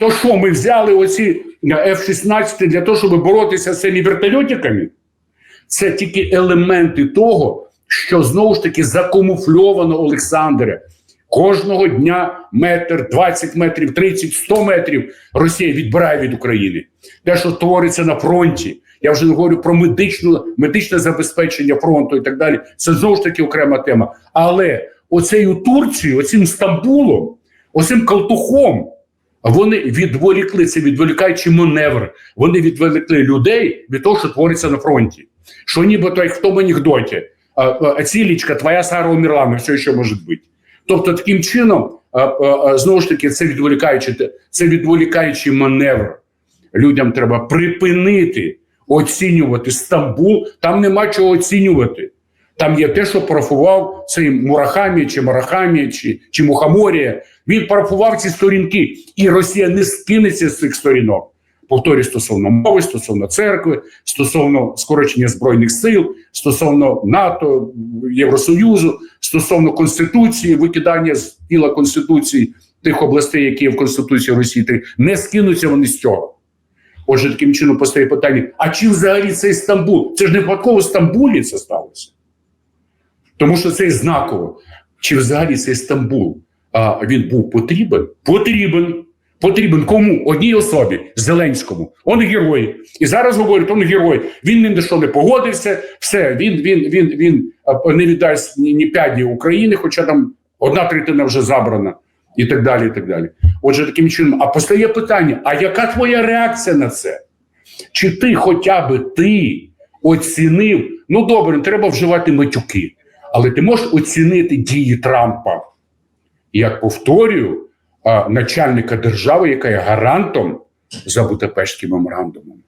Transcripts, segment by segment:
То що ми взяли оці F-16 для того, щоб боротися з цими вертольотиками? Це тільки елементи того, що знову ж таки закамуфльовано Олександре. Кожного дня метр, 20 метрів, 30, 100 метрів Росія відбирає від України. Те, що твориться на фронті, я вже не говорю про медичну, медичне забезпечення фронту і так далі. Це знову ж таки окрема тема. Але оцею Турцією, оцим Стамбулом, оцим Калтухом, вони відволікли це відволікаючи маневр. Вони відволікли людей від того, що твориться на фронті. Що нібито як в тому анекдоті. Цілічка, твоя Сара умерла, ну все ще може бути. Тобто, таким чином, знову ж таки, це відволікаючи, це відволікаючий маневр. Людям треба припинити оцінювати Стамбул. Там нема чого оцінювати. Там є те, що парафував цей Мурахамі, чи Марахамі, чи, чи Мухаморія. Він парафував ці сторінки, і Росія не скинеться з цих сторінок. Повторюю, стосовно мови, стосовно церкви, стосовно скорочення збройних сил, стосовно НАТО, Євросоюзу, стосовно конституції, викидання з тіла конституції тих областей, які є в конституції Росії, не скинуться вони з цього. Отже, таким чином постає питання: а чи взагалі цей Стамбул? Це ж не випадково в Стамбулі це сталося. Тому що це знаково. Чи взагалі цей Стамбул а, він був потрібен? Потрібен. Потрібен кому? Одній особі Зеленському. Он герой. І зараз говорять, он герой. Він ні на що не погодився. Все, він він, він, він не віддасть ні, ні п'яді України, хоча там одна третина вже забрана, і так далі. і так далі. Отже, таким чином, а постає питання: а яка твоя реакція на це? Чи ти хоча би ти оцінив? Ну добре, треба вживати матюки, але ти можеш оцінити дії Трампа як повторюю, начальника держави, яка є гарантом за Будапештським меморандумом.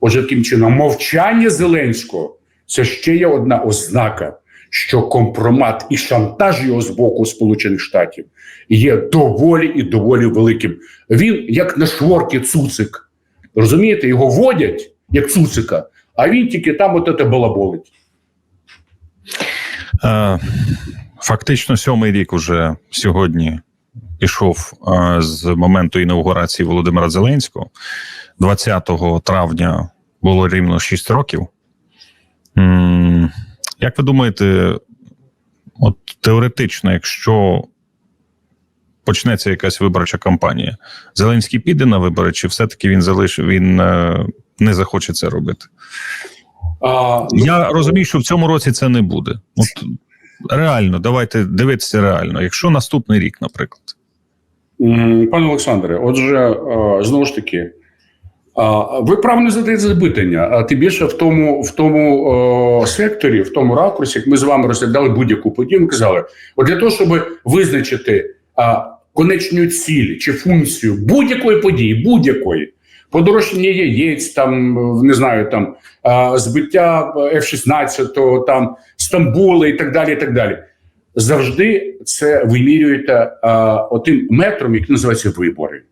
Отже, таким чином, мовчання Зеленського це ще є одна ознака, що компромат і шантаж його з боку Сполучених Штатів є доволі і доволі великим. Він як на шворки цуцик. Розумієте, його водять як цуцика, а він тільки там от це балаболить. Фактично, сьомий рік уже сьогодні пішов з моменту інаугурації Володимира Зеленського. 20 травня було рівно 6 років. Як ви думаєте, от теоретично, якщо почнеться якась виборча кампанія, Зеленський піде на вибори, чи все-таки він залишив, він е, не захоче це робити? А, Я розумію, що в цьому році це не буде. От реально, давайте дивитися реально. Якщо наступний рік, наприклад, Пане Олександре, отже, е, знову ж таки, е, ви правильно задаєте запитання, а тим більше в тому, в тому е, секторі, в тому ракурсі, як ми з вами розглядали будь-яку подію, ми казали, от для того, щоб визначити е, конечну ціль чи функцію будь-якої події, будь-якої. Подорожчання яєць, там не знаю, там е, збиття F-16, там Стамбула і так далі. і так далі завжди це вимірюєте а, отим метром, який називається вибори.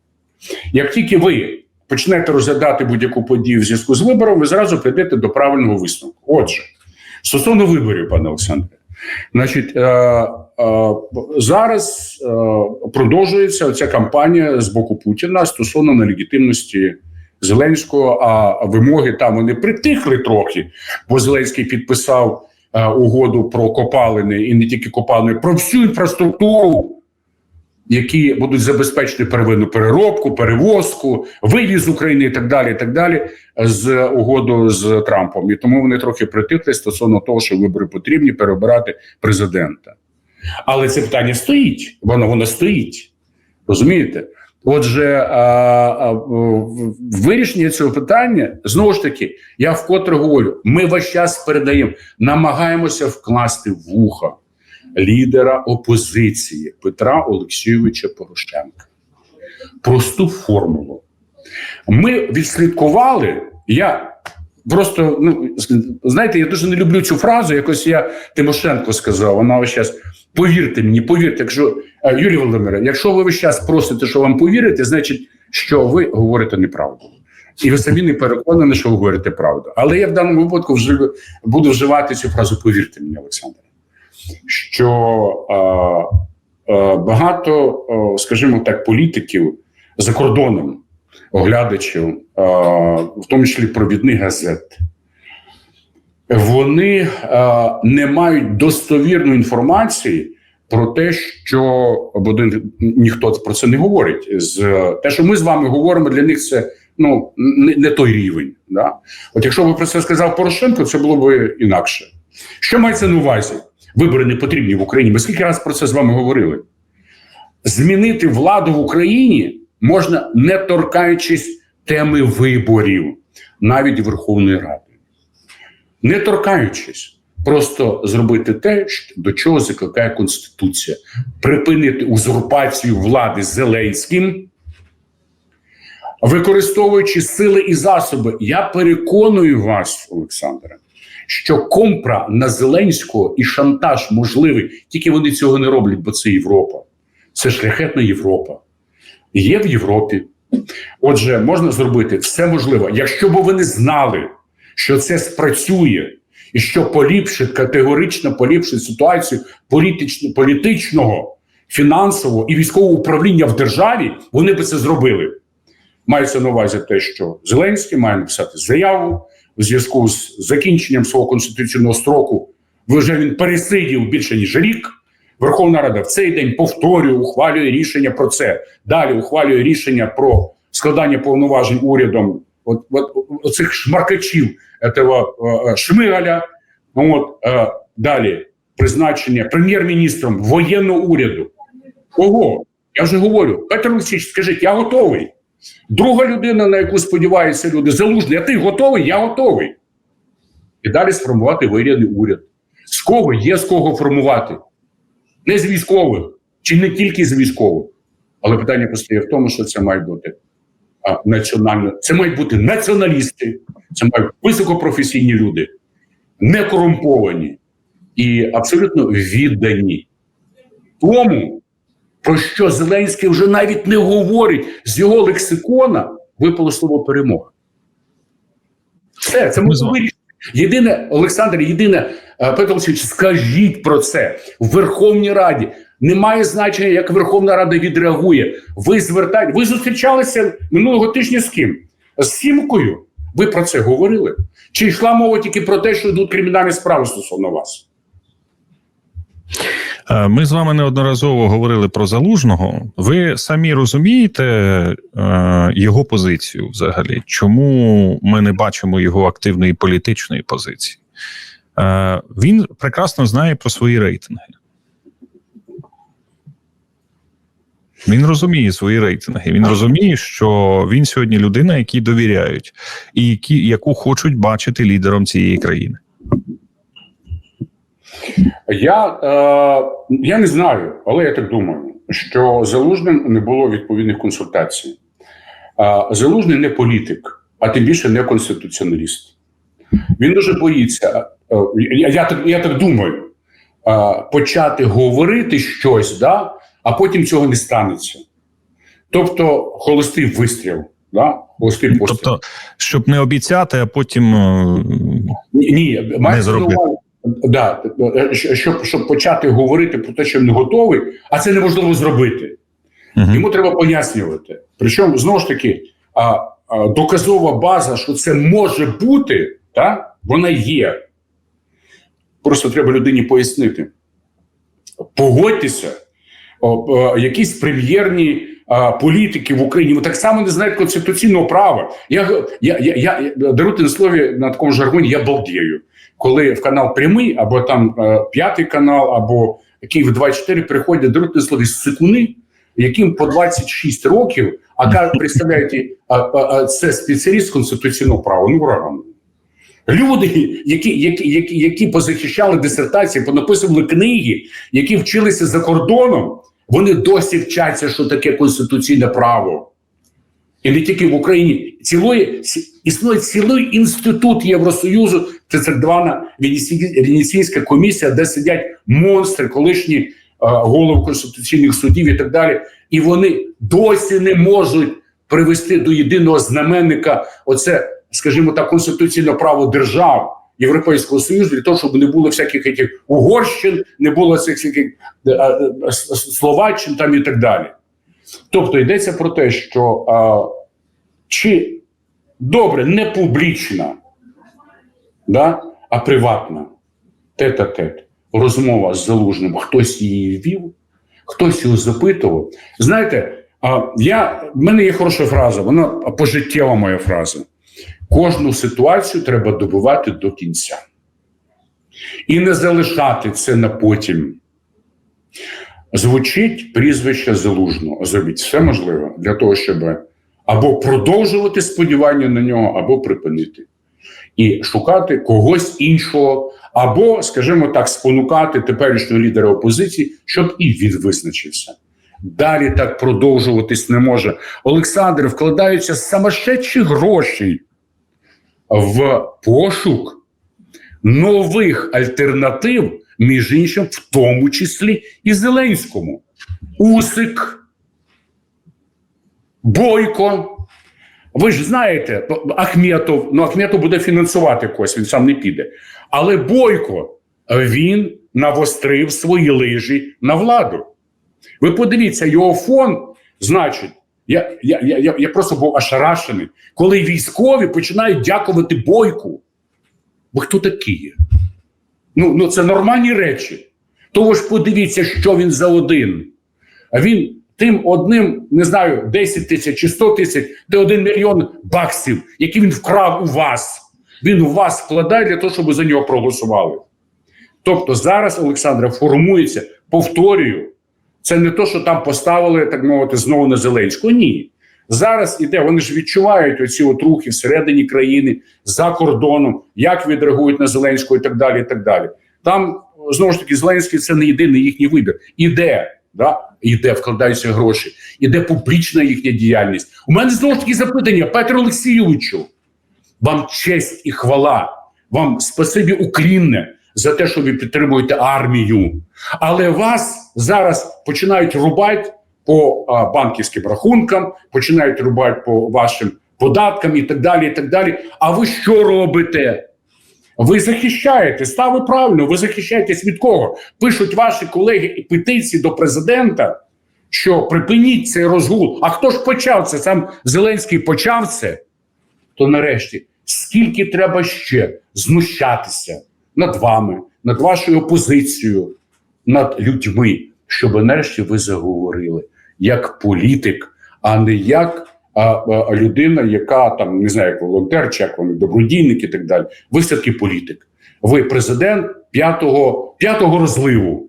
Як тільки ви почнете розглядати будь-яку подію в зв'язку з вибором, ви зразу прийдете до правильного висновку. Отже, стосовно виборів, пане Олександре, значить, е, е, зараз е, продовжується ця кампанія з боку Путіна стосовно нелегітимності Зеленського, а вимоги там вони притихли трохи, бо Зеленський підписав угоду про копалини і не тільки копалини, про всю інфраструктуру, які будуть забезпечити первинну переробку, перевозку, вивіз з України і так далі. і так далі, з угоду з Трампом. І тому вони трохи притихли стосовно того, що вибори потрібні переобирати президента. Але це питання стоїть, воно воно стоїть. Розумієте? Отже, вирішення цього питання знову ж таки, я вкотре говорю: ми весь час передаємо, намагаємося вкласти вуха лідера опозиції Петра Олексійовича Порошенка. Просту формулу. Ми відслідкували. Я просто, ну знаєте, я дуже не люблю цю фразу. Якось я Тимошенко сказав. Вона весь час. Повірте мені, повірте, якщо Юрій Володимире, якщо ви весь час просите, що вам повірити, значить, що ви говорите неправду. І ви самі не переконані, що ви говорите правду. Але я в даному випадку вжив, буду вживати цю фразу Повірте мені, Олександр, що е, е, багато, е, скажімо так, політиків за кордоном оглядачів, а, в тому числі провідних газет, вони а, не мають достовірної інформації про те, що один- ніхто про це не говорить. З те, що ми з вами говоримо, для них це ну не, не той рівень. Да? От якщо би про це сказав Порошенко, це було б інакше. Що мається на увазі? Вибори не потрібні в Україні. Ми скільки разів про це з вами говорили? Змінити владу в Україні можна не торкаючись теми виборів, навіть Верховної Ради. Не торкаючись, просто зробити те, до чого закликає Конституція, припинити узурпацію влади Зеленським, використовуючи сили і засоби. Я переконую вас, Олександре, що компра на Зеленського і шантаж можливий, тільки вони цього не роблять, бо це Європа. Це шляхетна Європа. Є в Європі. Отже, можна зробити все можливе. Якщо б вони знали, що це спрацює, і що поліпшить категорично поліпшить ситуацію політично, політичного, фінансового і військового управління в державі, вони би це зробили. Мається на увазі те, що Зеленський має написати заяву у зв'язку з закінченням свого конституційного строку. Вже він пересидів більше ніж рік. Верховна Рада в цей день повторює, ухвалює рішення про це. Далі ухвалює рішення про складання повноважень урядом от, от, от цих шмаркачів этого е, е, Шмигаля. Ну, От, е, далі призначення прем'єр-міністром воєнного уряду. Ого, я вже говорю, Петро Олексійович, скажіть, я готовий. Друга людина, на яку сподіваються люди, залужний, а ти готовий? Я готовий. І далі сформувати воєнний уряд. З кого є з кого формувати? Не з військових, чи не тільки з військових. Але питання постає в тому, що це має бути національно. Це мають бути націоналісти, це мають високопрофесійні люди, не корумповані і абсолютно віддані тому, про що Зеленський вже навіть не говорить з його лексикона, випало слово перемога. Все, це Ми можна вирішити. Єдине, Олександр, єдине, е, Петро Олексійович, скажіть про це в Верховній Раді. Немає значення, як Верховна Рада відреагує. Ви звертаєте, ви зустрічалися минулого тижня з ким? З Сімкою. Ви про це говорили? Чи йшла мова тільки про те, що йдуть кримінальні справи стосовно вас? Е, Ми з вами неодноразово говорили про залужного. Ви самі розумієте е, його позицію взагалі? Чому ми не бачимо його активної політичної позиції? Е, він прекрасно знає про свої рейтинги. Він розуміє свої рейтинги. Він розуміє, що він сьогодні людина, якій довіряють, і які, яку хочуть бачити лідером цієї країни. Я, е, я не знаю, але я так думаю, що залужним не було відповідних консультацій. Е, залужний не політик, а тим більше не конституціоналіст. Він дуже боїться. е, я, я, так, я так думаю, е, почати говорити щось, да, а потім цього не станеться. Тобто, холостий вистріл. Да? Холостий постріл. Тобто, щоб не обіцяти, а потім е, Ні, ні зробити. да, е, щоб, щоб почати говорити про те, що не готовий, а це неможливо зробити. мгм. Йому треба пояснювати. Причому знову ж таки, а, а, доказова база, що це може бути, та, вона є. Просто треба людині пояснити. Погодьтеся, якісь прем'єрні політики в Україні вони так само не знають конституційного права. Я, я, я, я даруйте на слові на такому жаргоні, я балдію. Коли в канал прямий, або там е, п'ятий канал, або Київ 24 приходять даруйте на слові сикуни, яким по 26 років, а кажуть, представляєте, це спеціаліст конституційного права. Ну, ураган. Люди, які, які, які, які позахищали дисертації, понаписували книги, які вчилися за кордоном, вони досі вчаться, що таке конституційне право. І не тільки в Україні. Цілої, існує цілий інститут Євросоюзу, це звана Венеційська комісія, де сидять монстри, колишні е, голови конституційних судів і так далі. І вони досі не можуть привести до єдиного знаменника оце, скажімо так, конституційне право держав Європейського Союзу для того, щоб не було всяких этих угорщин, не було цих всяких е, е, е, Словаччин там і так далі. Тобто йдеться про те, що а, чи добре, не публічна, да, а приватна, тет-а-тет, розмова з залужним, хтось її вів, хтось його запитував. Знаєте, а, я, в мене є хороша фраза, вона пожиттєва моя фраза. Кожну ситуацію треба добувати до кінця. І не залишати це на потім. Звучить прізвище залужного. Зробіть все можливе для того, щоб або продовжувати сподівання на нього, або припинити. І шукати когось іншого, або, скажімо так, спонукати теперішнього лідера опозиції, щоб і він визначився. Далі так продовжуватись не може. Олександр вкладаються самошедші гроші в пошук нових альтернатив, між іншим, в тому числі і Зеленському. Усик, Бойко. Ви ж знаєте, Ахметов, ну Ахметов буде фінансувати когось, він сам не піде. Але Бойко він навострив свої лижі на владу. Ви подивіться, його фон, значить, я, я, я, я просто був ошарашений, коли військові починають дякувати Бойку. Ви хто такі є? Ну, ну це нормальні речі. Того ж подивіться, що він за один. А він тим одним, не знаю, 10 тисяч чи 100 тисяч, де 1 мільйон баксів, які він вкрав у вас. Він у вас вкладає для того, щоб за нього проголосували. Тобто зараз, Олександра, формується, повторюю, це не то, що там поставили, так мовити, знову на Зеленського. Ні. Зараз іде, вони ж відчувають оці от рухи всередині країни, за кордоном, як відреагують на Зеленського і так далі. і так далі. Там, знову ж таки, Зеленський це не єдиний їхній вибір. Іде, да? іде, вкладаються гроші, іде публічна їхня діяльність. У мене знову ж таки запитання, Петро Олексійовичу, вам честь і хвала, вам спасибі уклінне за те, що ви підтримуєте армію. Але вас зараз починають рубати по а, банківським рахункам, починають рубати по вашим податкам і так далі. і так далі. А ви що робите? Ви захищаєте, стави правильно, ви захищаєтесь від кого? Пишуть ваші колеги петиції до президента, що припиніть цей розгул. А хто ж почав це? Сам Зеленський почав це. То нарешті, скільки треба ще знущатися над вами, над вашою опозицією, над людьми, щоб нарешті ви заговорили як політик, а не як а, а, людина, яка там не знаю, як волонтер, чи як вони добродійник і так далі. Ви все-таки політик. Ви президент п'ятого п'ятого розливу.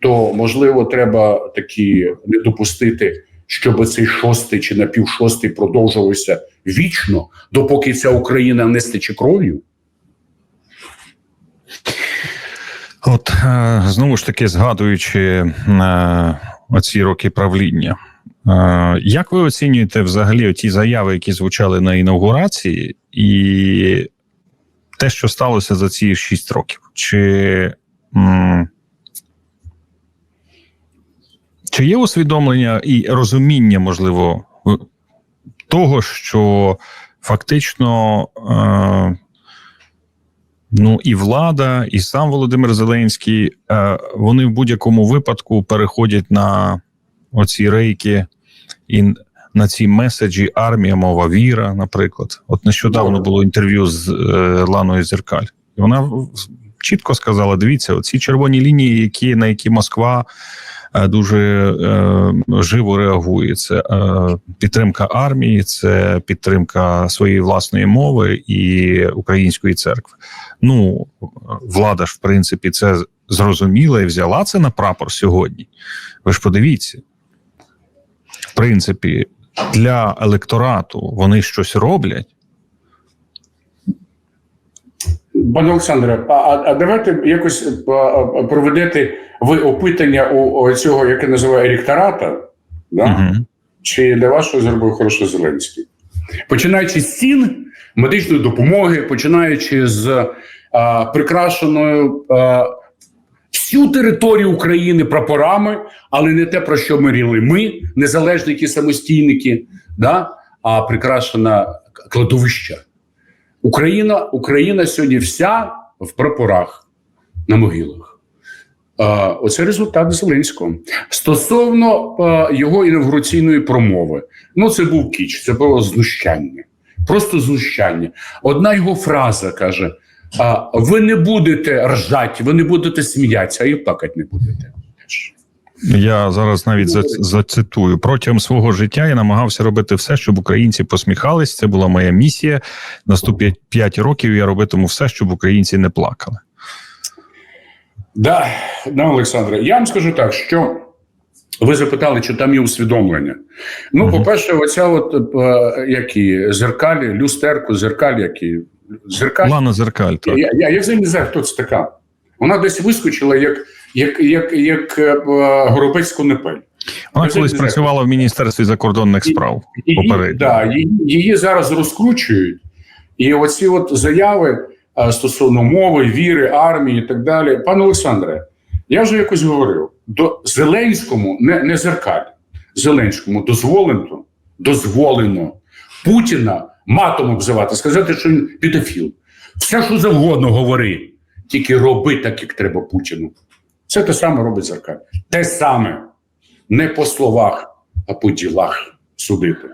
То можливо, треба такі не допустити, щоб цей шостий чи напівшостий продовжувався вічно, допоки ця Україна не стече кров'ю. От е, знову ж таки, згадуючи е, оці роки правління, е, як ви оцінюєте взагалі ті заяви, які звучали на інаугурації, і те, що сталося за ці шість років? Чи, чи є усвідомлення і розуміння, можливо, того, що фактично. Ну і влада, і сам Володимир Зеленський, е, вони в будь-якому випадку переходять на оці рейки і на ці меседжі армія, мова, віра, наприклад. От нещодавно було інтерв'ю з е, Ланою Зеркаль. І вона чітко сказала: дивіться, оці червоні лінії, які, на які Москва дуже е, живо реагує. Це е, підтримка армії, це підтримка своєї власної мови і української церкви. Ну, влада ж, в принципі, це зрозуміла і взяла це на прапор сьогодні. Ви ж подивіться. В принципі, для електорату вони щось роблять. Пане Олександре, а, а, давайте якось а, а, проведете ви опитання у, у цього, яке називає електората, да? Угу. чи для вас що зробив хороше Зеленський? Починаючи з цін медичної допомоги, починаючи з а, прикрашеною а, всю територію України прапорами, але не те, про що мріяли ми, незалежники, самостійники, да? а прикрашена кладовища. Україна, Україна сьогодні вся в прапорах на могилах. Оце результат Зеленського. Стосовно його інавгураційної промови, ну це був кіч, це було знущання. Просто знущання. Одна його фраза каже: ви не будете ржати, ви не будете сміятися, а і плакати не будете. Я зараз навіть зацитую протягом свого життя. Я намагався робити все, щоб українці посміхались. Це була моя місія. Наступні 5 років я робитиму все, щоб українці не плакали. Да, да, Олександре, я вам скажу так, що ви запитали, чи там є усвідомлення. Ну, Мгм. по-перше, оця от е, які зеркалі, люстерку, зеркалі, які зеркалі. Лана Зеркаль, так. Я, я, я взагалі не знаю, хто це така. Вона десь вискочила як, як, як, як е, горобець конепель. Вона Я колись працювала в міністерстві закордонних справ. Її, Попередньо. да, її, її зараз розкручують, і оці от заяви е, стосовно мови, віри, армії і так далі. Пане Олександре, я вже якось говорив: до Зеленському не, не зеркаль. Зеленському дозволено, дозволено Путіна матом обзивати, сказати, що він педофіл. Все, що завгодно говори, тільки роби так, як треба Путіну. Це те саме робить зеркаль. Те саме не по словах, а по ділах судити.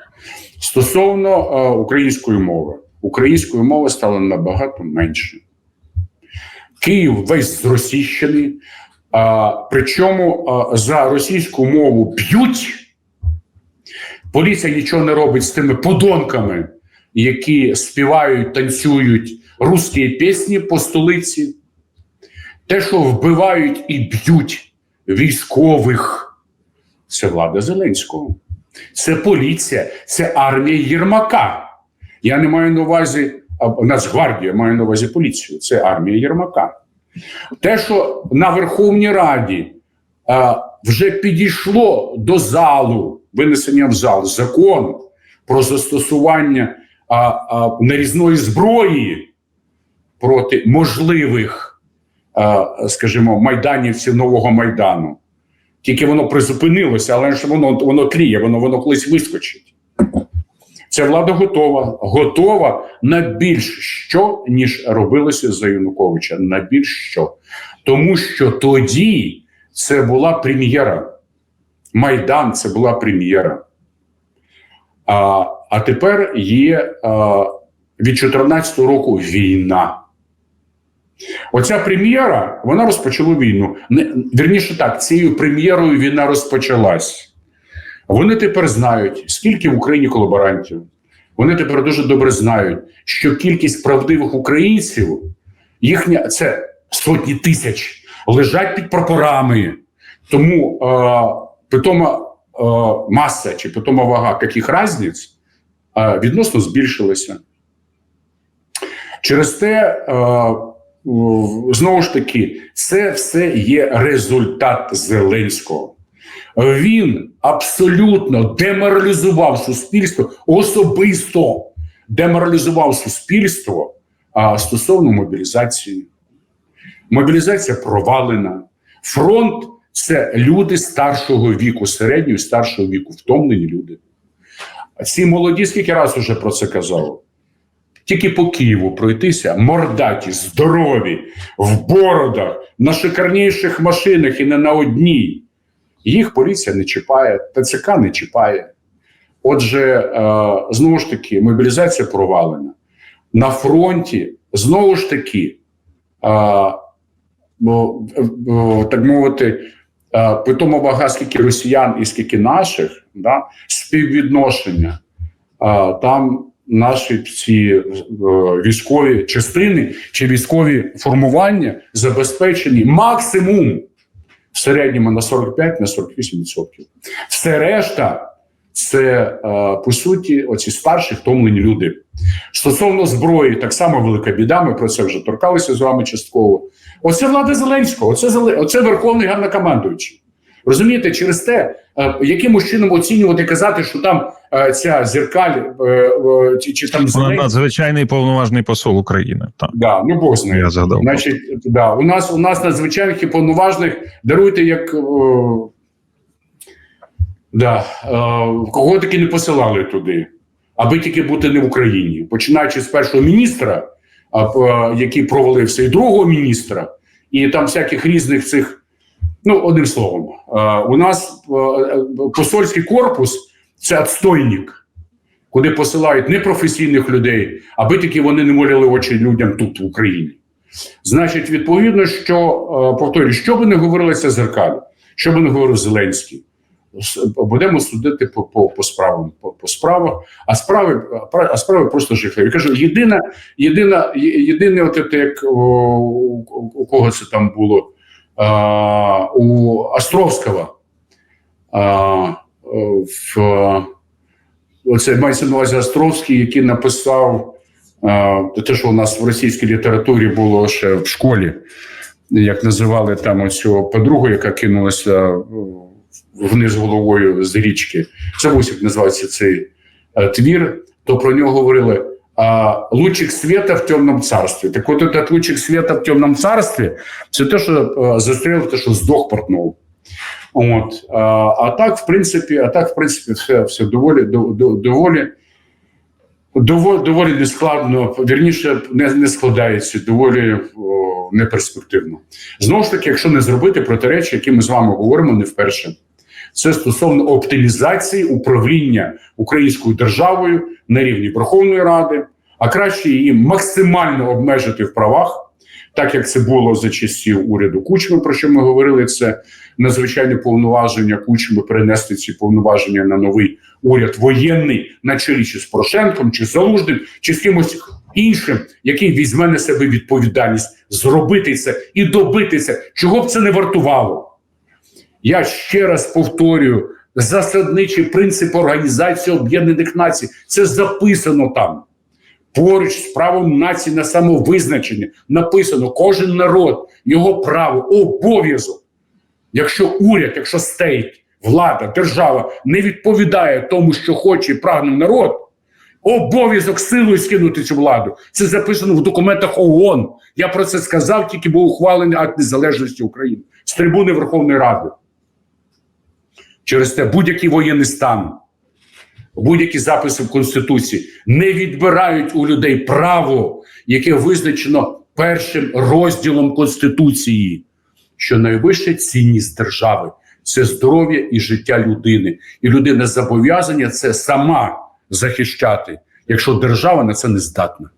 Стосовно е, української мови, української мови стало набагато менше. Київ весь зросійщений, а, причому а, за російську мову б'ють. Поліція нічого не робить з тими подонками, які співають, танцюють русські пісні по столиці. Те, що вбивають і б'ють військових, це влада Зеленського. Це поліція, це армія Єрмака. Я не маю на увазі а, Нацгвардію, я маю на увазі поліцію. Це армія Єрмака. Те, що на Верховній Раді а, вже підійшло до залу, винесення в зал закон про застосування а, а, нарізної зброї проти можливих, скажімо, майданівців нового майдану. Тільки воно призупинилося, але ж воно воно тліє, воно воно колись вискочить. Ця влада готова, готова на більш що, ніж робилося за Януковича. На більш що. Тому що тоді це була прем'єра. Майдан це була прем'єра. А, а тепер є а, від 2014 року війна. Оця прем'єра вона розпочала війну. Не, вірніше так, цією прем'єрою війна розпочалась. Вони тепер знають, скільки в Україні колаборантів. Вони тепер дуже добре знають, що кількість правдивих українців, їхня це сотні тисяч, лежать під прапорами. Тому е, питома е, маса чи питома вага яких різниць е, відносно збільшилася. Через те, е, знову ж таки, це все є результат Зеленського. Він абсолютно деморалізував суспільство, особисто деморалізував суспільство а, стосовно мобілізації. Мобілізація провалена. Фронт це люди старшого віку, середнього і старшого віку, втомлені люди. Ці молоді, скільки разів вже про це казав? Тільки по Києву пройтися, мордаті, здорові, в бородах, на шикарніших машинах і не на одній. Їх поліція не чіпає, ТЦК не чіпає. Отже, е, знову ж таки, мобілізація провалена. На фронті знову ж таки, е, ну, е, так мовити, питомо вага, скільки росіян і скільки наших, да, співвідношення. Там наші ці е, військові частини чи військові формування забезпечені максимум в середньому на 45 на 48%. Все решта це е, по суті оці старші втомлені люди. Стосовно зброї, так само велика біда. Ми про це вже торкалися з вами частково. Оце влада Зеленського, оце, оце верховний головнокомандуючий. Розумієте, через те, е, якимось чином оцінювати казати, що там е, ця зеркаль е, чи, чи там Зеленський, надзвичайний повноважний посол України. Так, да, ну Бог знає. я згадав. Значить, да, у нас у нас надзвичайних і повноважних даруйте, як о, да, кого таки не посилали туди, аби тільки бути не в Україні, починаючи з першого міністра, який провалився, і другого міністра, і там всяких різних цих Ну, одним словом, е, у нас е, е, посольський корпус це отстойник, куди посилають непрофесійних людей, аби тільки вони не молили очі людям тут, в Україні. Значить, відповідно, що повторюю, що би не говорилося зеркалі, що би не говорив Зеленський, будемо судити по, по, по справам, по, по справах, а справи, а справи просто жахливі. Я кажу, єдина, єдина, єдине, от як о, у, кого це там було у Островського. В, оце мається на увазі Островський, який написав те, що у нас в російській літературі було ще в школі, як називали там оцю подругу, яка кинулася вниз головою з річки. Це ось як називається цей е, твір, то про нього говорили. Лучик света в темному царстві. Так от этот лучик света в темному царстві це те, що е, застрелив, те, що здох Портнов. От. А, так, в принципі, а так, в принципі, все, все доволі, до- до- доволі, доволі, доволі нескладно, вірніше, не, не складається, доволі о, неперспективно. Знову ж таки, якщо не зробити протиречі, які ми з вами говоримо не вперше, це стосовно оптимізації управління українською державою на рівні Верховної Ради, а краще її максимально обмежити в правах, так як це було за часів уряду Кучми, про що ми говорили, це надзвичайне повноваження Кучми перенести ці повноваження на новий уряд воєнний на чолі чи з Порошенком, чи з Залужним, чи з кимось іншим, який візьме на себе відповідальність зробити це і добити це, чого б це не вартувало. Я ще раз повторюю: засадничий принцип Організації Об'єднаних Націй це записано там. Поруч з правом нації на самовизначення написано кожен народ, його право, обов'язок. Якщо уряд, якщо стейт, влада, держава не відповідає тому, що хоче і прагне народ, обов'язок силою скинути цю владу. Це записано в документах ООН. Я про це сказав, тільки був ухвалений акт незалежності України з трибуни Верховної Ради. Через те будь-який воєнний стан, будь-які записи в Конституції не відбирають у людей право, яке визначено першим розділом Конституції, що найвища цінність держави це здоров'я і життя людини. І людина зобов'язання це сама захищати, якщо держава на це не здатна.